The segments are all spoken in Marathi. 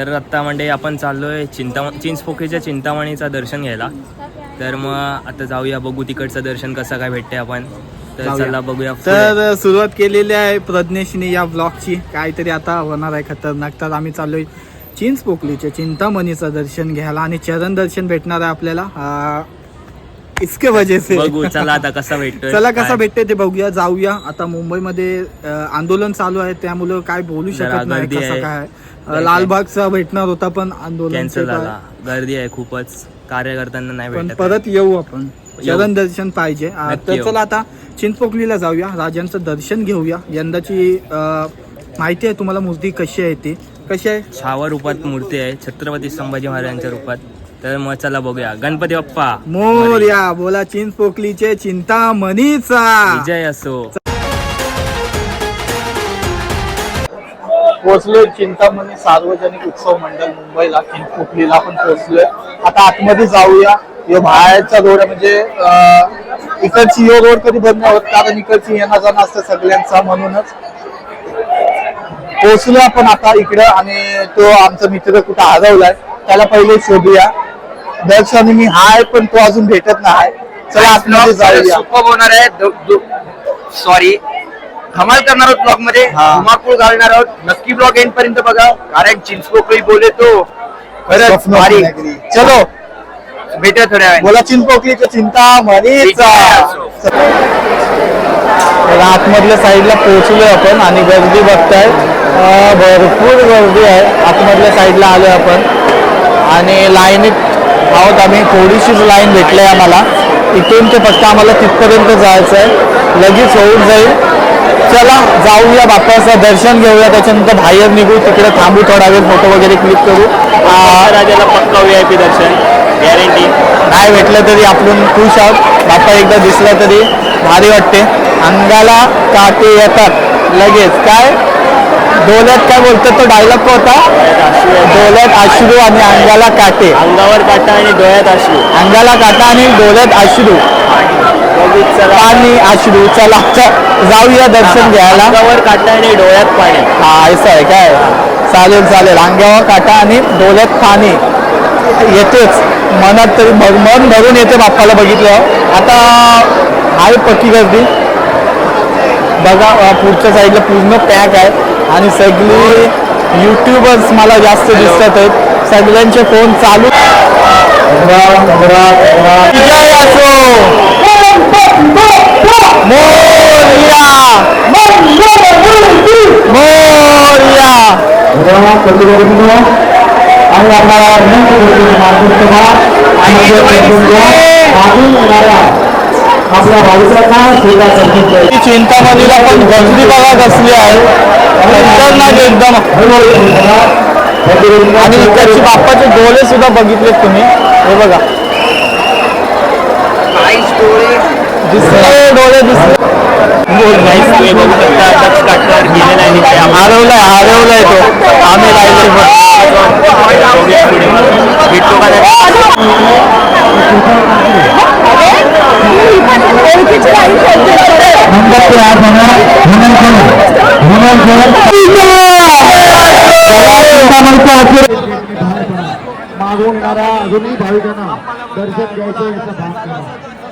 तर आत्ता म्हणजे आपण चाललोय चिंता चिंचपोखरीच्या चिंतामणीचं दर्शन घ्यायला तर मग आता जाऊया बघू तिकडचं दर्शन कसं काय भेटते आपण तर. चला बघूया. तर सुरुवात केलेली आहे प्रज्ञेशने या ब्लॉगची काहीतरी आता होणार आहे खतरनाक तर आम्ही चाललोय चिंच पोकलीचे चिंतामणीचं दर्शन घ्यायला आणि चरण दर्शन भेटणार आहे आपल्याला इसके वजह से बघू चला आता कसा भेटतोय चला कसं. भेटते ते बघूया जाऊया आता मुंबईमध्ये आंदोलन चालू आहे त्यामुळं काय बोलू शकत नाही कसं आहे. काय लालबागचा भेटणार होता पण आंदोलन कॅन्सल झाला. गर्दी आहे खूपच. कार्यकर्त्यांना नाही पण भेटत परत येऊ आपण. चरण दर्शन पाहिजे. आ, नक्की तर येऊ. चला आता चिंचपोकलीला जाऊया. राजांचं दर्शन घेऊया. यंदाची अ, माहिती आहे तुम्हाला मूर्ती कशी आहे ती? कशी आहे? छावा रूपात मूर्ती आहे. छत्रपती संभाजी महाराजांच्या रूपात. तर मग चला बघूया. गणपती बाप्पा. मोर्या. बोला चिंचपोकलीचे चिंतामणीचा. विजय असो. पोहोचलोय चिंतामणी सार्वजनिक उत्सव मंडळ मुंबईला चिंचपोकलीला आपण पोहोचलोय. आता आतमध्ये जाऊया. यो बाहेरचा रोड म्हणजे इकडची यो रोड कधी बंद होत? कारण इकडची येणं जाणं असतं सगळ्यांचा म्हणूनच. पोहोचलो आपण आता इकडं आणि तो आमचा मित्र कुठं हरवलाय त्याला पहिले शोधूया. दर्शन मी हाय पण तो अजून भेटत नाही. चला आतमध्ये जाऊया. होणार आहे. सॉरी धमाल करणार आहोत ब्लॉगमध्ये. धुमाकूळ घालणार आहोत. नक्की ब्लॉग एंड पर्यंत बघा. कारण चिंचपोकळी बोले तो. खरंच स्वप्न भारी. नगरी. चलो. भेटूया थोड्या वेळाने. बोला चिंचपोकलीचं चिंता मनीचा आतमधल्या साईडला पोहोचलोय आपण आणि गर्दी बघताय. अं, भरपूर गर्दी आहे. आतमधल्या साईडला आलोय आपण. आणि लाईनीत आहोत आम्ही. थोडीशीच लाईन भेटली आहे आम्हाला. इथून ते फक्त आम्हाला तिथपर्यंत जायचं आहे लगेच होऊन जाईल. चला जाऊया बाप्पाचं दर्शन घेऊया. त्याच्यानंतर बाहेर निघू तिकडे थांबू थोडा वेळ फोटो वगैरे क्लिक करू. राजाला पक्का व्ही आय पी दर्शन गॅरंटी नाही भेटलं तरी आपण खुश आहोत. बाप्पा एकदा दिसला तरी भारी वाटते. अंगाला काटे येतात लगेच. काय? डोल्यात काय बोलतात तो डायलॉग होता? डोल्यात अश्रू आणि अंगाला काटे. अंगावर काटा आणि डोळ्यात अश्रू. अंगाला काटा आणि डोल्यात अश्रू. पाणी अश्रू चला जाऊया दर्शन घ्यायला. अंगावर काटा आणि डोळ्यात पाणी. हा असं आहे काय? चालेल चालेल. अंगावर काटा आणि डोल्यात पाणी. येतेच. मनात तरी मन भरून येते बाप्पाला बघितलं आता आहे पक्की गर्दी. बघा पुढच्या साईडला पूर्ण पॅक आहे. आणि सगळी युट्यूबर्स मला जास्त दिसतात आहेत. सगळ्यांचे फोन चालू. असो. मोरया। मोरया। आणि आम्हाला आपल्या चिंतामणीला पण गर्दी बघा कसली आहे खतरनाक एकदम आणि इकडचे बाप्पाचे डोळे सुद्धा बघितलेत तुम्ही हे बघा दिसले डोळे दिसले तुम्ही बघू शकता दक्ष काटकर गेलेला आहे तिथे. हरवलाय हरवलाय तो आम्ही राहिले भेटतो का नाही? मागवणारा अजूनही भाविकांना दर्शन घ्यायचं याचा भाग करा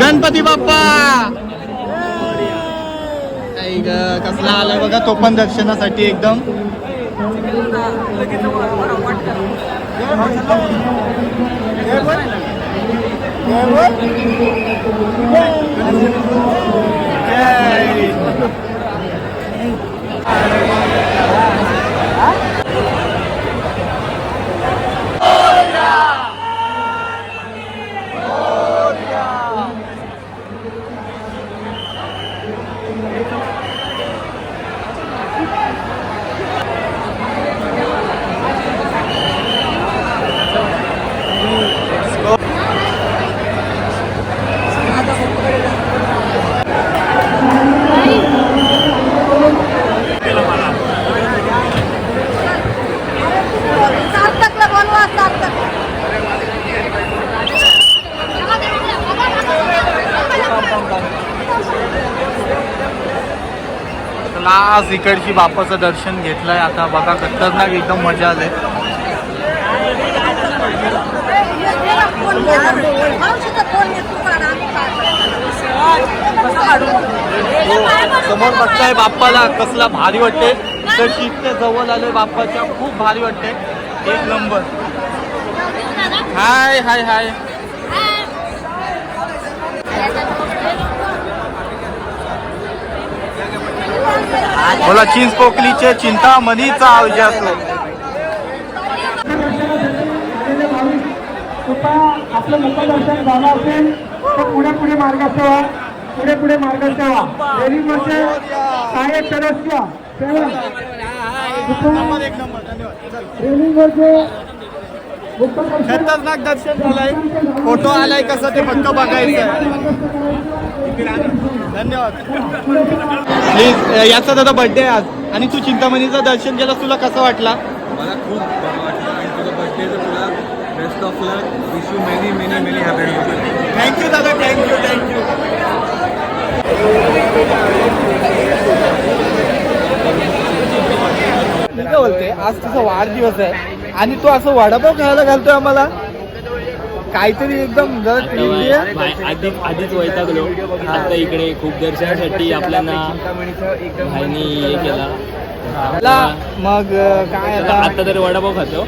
गणपती बाप्पा नाही ग कसला आला बघा तो पण दर्शनासाठी एकदम Yeah. लास्ट इकडची बाप्पाचं दर्शन घेतलंय. आता बघा खतरनाक एकदम मजा आले. समोर बघताय बाप्पाला कसला भारी वाटते तर इतक्या जवळ आले बाप्पाच्या. खूप भारी वाटते एक नंबर. हाय हाय हाय. बोला चिंच पोकलीचे चिंतामणीचा विजय असो आपलं मुखदर्शन झालं असेल तर पुढे पुढे मार्गात ठेवा. पुढे पुढे मार्गात ठेवा. रेल्वेमध्ये साहेब तरस्या रेल्वेमध्ये मुखदर्शन खतरनाक दर्शन झालंय. फोटो आलाय कसं ते फक्त बघायचं धन्यवाद. प्लीज याचा दादा बर्थडे आज. आणि तू चिंतामणीचं दर्शन केलं तुला कसं वाटला? मला खूप बरं वाटलं. आणि तुझं बर्थडेचं तुला best of luck wish you many many many happy thank you दादा. थँक्यू थँक्यू मी काय बोलते आज तुझा वाढदिवस आहे. आणि तू असं वडापाव खायला घालतोय आम्हाला. काहीतरी एकदम जरा आधीच आधीच वैतागलो. आता इकडे खूप दर्शनासाठी आपल्याला भाईनी हे केला. मग अं, काय आता? आता तरी वडापाव खातो.